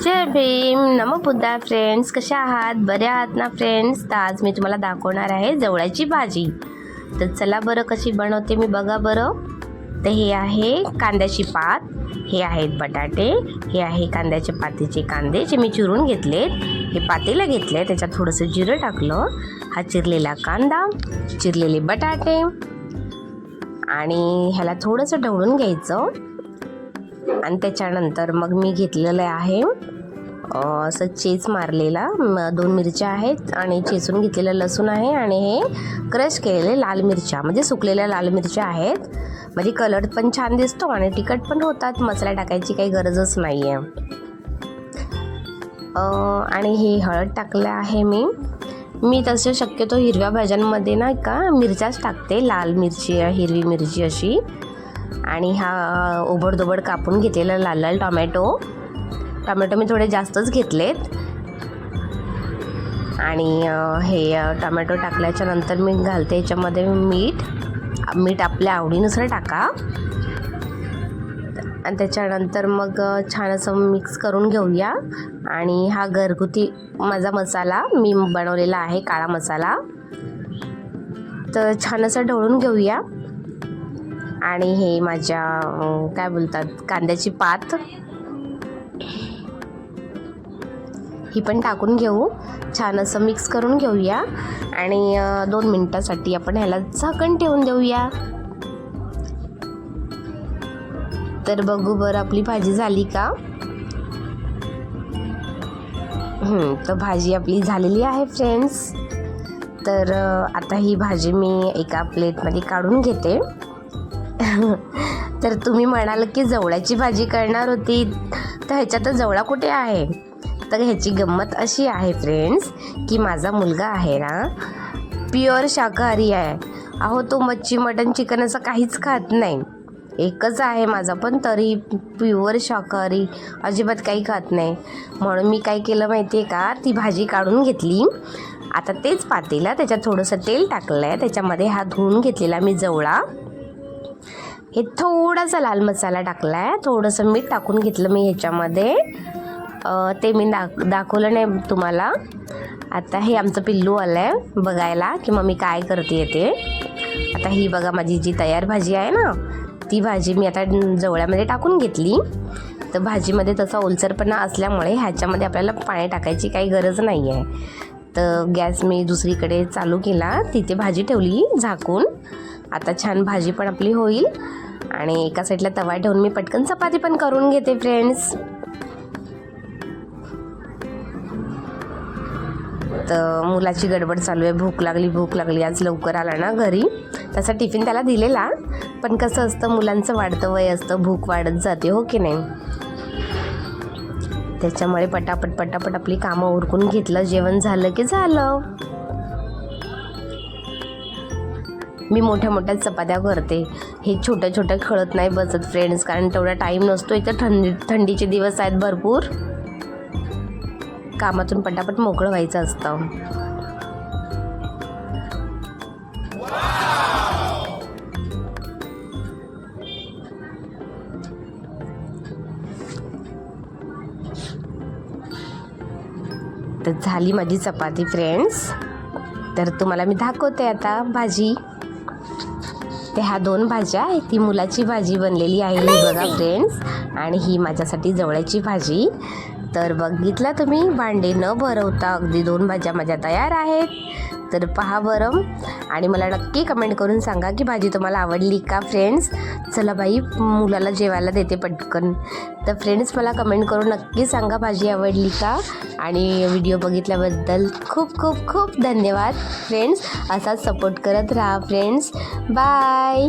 जय भीम. नमो बुद्धा फ्रेंड्स कशा आहात? बरे आहात ना फ्रेंड्स तर आज मी तुम्हाला दाखवणार आहे जवळाची भाजी. तर चला बरं कशी बनवते मी बघा बरं. तर हे आहे कांद्याची पात हे आहेत बटाटे हे आहे कांद्याचे पातीचे कांदे जे मी चिरून घेतलेत. हे पातेला घेतले त्याच्यात थोडंसं जिरं टाकलं. हा चिरलेला कांदा चिरलेले बटाटे आणि ह्याला थोडंसं ढवळून घ्यायचं. आणि त्याच्यानंतर मग मी घेतलेलं आहे असं चेच मारलेला दोन मिरच्या आहेत आणि चेचून घेतलेलं लसूण आहे आणि हे क्रश केलेले लाल मिरच्या म्हणजे सुकलेल्या लाल मिरच्या आहेत. म्हणजे कलर पण छान दिसतो आणि तिखट पण होतात मसाला टाकायची काही गरजच नाही आहे आणि हे हळद टाकलं आहे मी. मी तसं शक्यतो हिरव्या भाज्यांमध्ये ना का मिरच्याच टाकते लाल मिरची हिरवी मिरची अशी. आणि हा ओबडधोबड कापून घेतलेला लाल लाल टोमॅटो. टोमॅटो मी थोडे जास्तच घेतलेत. आणि हे टोमॅटो टाकल्याच्या नंतर मी घालते याच्यामध्ये मीठ. मीठ आपल्या आवडीनुसार टाका. आणि त्याच्यानंतर मग छान असं मिक्स करून घेऊया. आणि हा घरगुती माझा मसाला मी बनवलेला आहे काळा मसाला. तर छान असं ढवळून घेऊया. आणि हे माझ्या काय बोलतात कांद्याची पात. ही पण टाकून घेऊ. छान असं मिक्स करून घेऊया. आणि दोन मिनटासाठी आपण ह्याला झाकण ठेवून देऊया. तर बघू बरं आपली भाजी झाली का? तर भाजी आपली झालेली आहे फ्रेंड्स तर आता ही भाजी मी एका प्लेटमध्ये काढून घेते. तर तुम्ही म्हणाल की जवळाची भाजी करणार होती. तर ह्याच्यात जवळा कुठे आहे? तर ह्याची गंमत अशी आहे फ्रेंड्स की माझा मुलगा आहे ना प्युअर शाकाहारी आहे. अहो तो मच्छी मटन चिकन असं काहीच खात नाही. एकच आहे माझा पण तरी प्युअर शाकाहारी अजिबात काही खात नाही. म्हणून मी काय केलं माहिती आहे का ती भाजी काढून घेतली. आता तेच पातेला त्याच्यात थोडंसं तेल टाकलं आहे त्याच्यामध्ये हा धुवून घेतलेला मी जवळा. हे थोडासा लाल मसाला टाकला आहे थोडंसं मीठ टाकून घेतलं मी ह्याच्यामध्ये. ते मी दाख दाखवलं नाही तुम्हाला. आता हे आमचं पिल्लू आलं आहे बघायला की मग मी काय करते ते. आता ही बघा माझी जी तयार भाजी आहे ना ती भाजी मी आता जवळ्यामध्ये टाकून घेतली. तर भाजीमध्ये तसा ओलसरपणा असल्यामुळे ह्याच्यामध्ये आपल्याला पाणी टाकायची काही गरज नाही आहे तर गॅस मी दुसरीकडे चालू केला तिथे भाजी ठेवली झाकून. आता छान भाजी पण आपली होईल. आणि एका साईडला तवा ठेवून मी पटकन चपाती पण करून घेते फ्रेंड्स तर मुलाची गडबड चालू आहे भूक लागली भूक लागली आज लवकर आला ना घरी. तसा टिफिन त्याला दिलेला पण कसं असतं मुलांचं वाढतं वय असतं भूक वाढत जाते हो की नाही? त्याच्यामुळे पटापट पटापट आपली कामं उरकून घेतलं जेवण झालं की झालं. मी मोठ्या मोठ्या चपात्या करते. हे छोट्या छोट्या खळत नाही बसत फ्रेंड्स कारण तेवढा टाईम नसतो इथं थंडी थंडीचे दिवस आहेत भरपूर. कामातून पटापट मोकळं व्हायचं असतं. तर झाली माझी चपाती फ्रेंड्स तर तुम्हाला मी दाखवते आता भाजी. ते ह्या दोन भाज्या ती मुलाची भाजी बनलेली आहे ही बघा फ्रेंड्स आणि ही माझ्यासाठी जवळची भाजी. तर बघितला तुम्ही भांडे न भरवता अगदी दोन भाज्या माझ्या तयार आहेत. तर पहा बरं. आणि मला नक्की कमेंट करून सांगा की भाजी तुम्हाला आवडली का फ्रेंड्स चला बाई मुलाला जेवायला देते पटकन. तर फ्रेंड्स मला कमेंट करून नक्की सांगा भाजी आवडली का? आणि व्हिडिओ बघितल्याबद्दल खूप खूप खूप धन्यवाद फ्रेंड्स असाच सपोर्ट करत राहा फ्रेंड्स बाय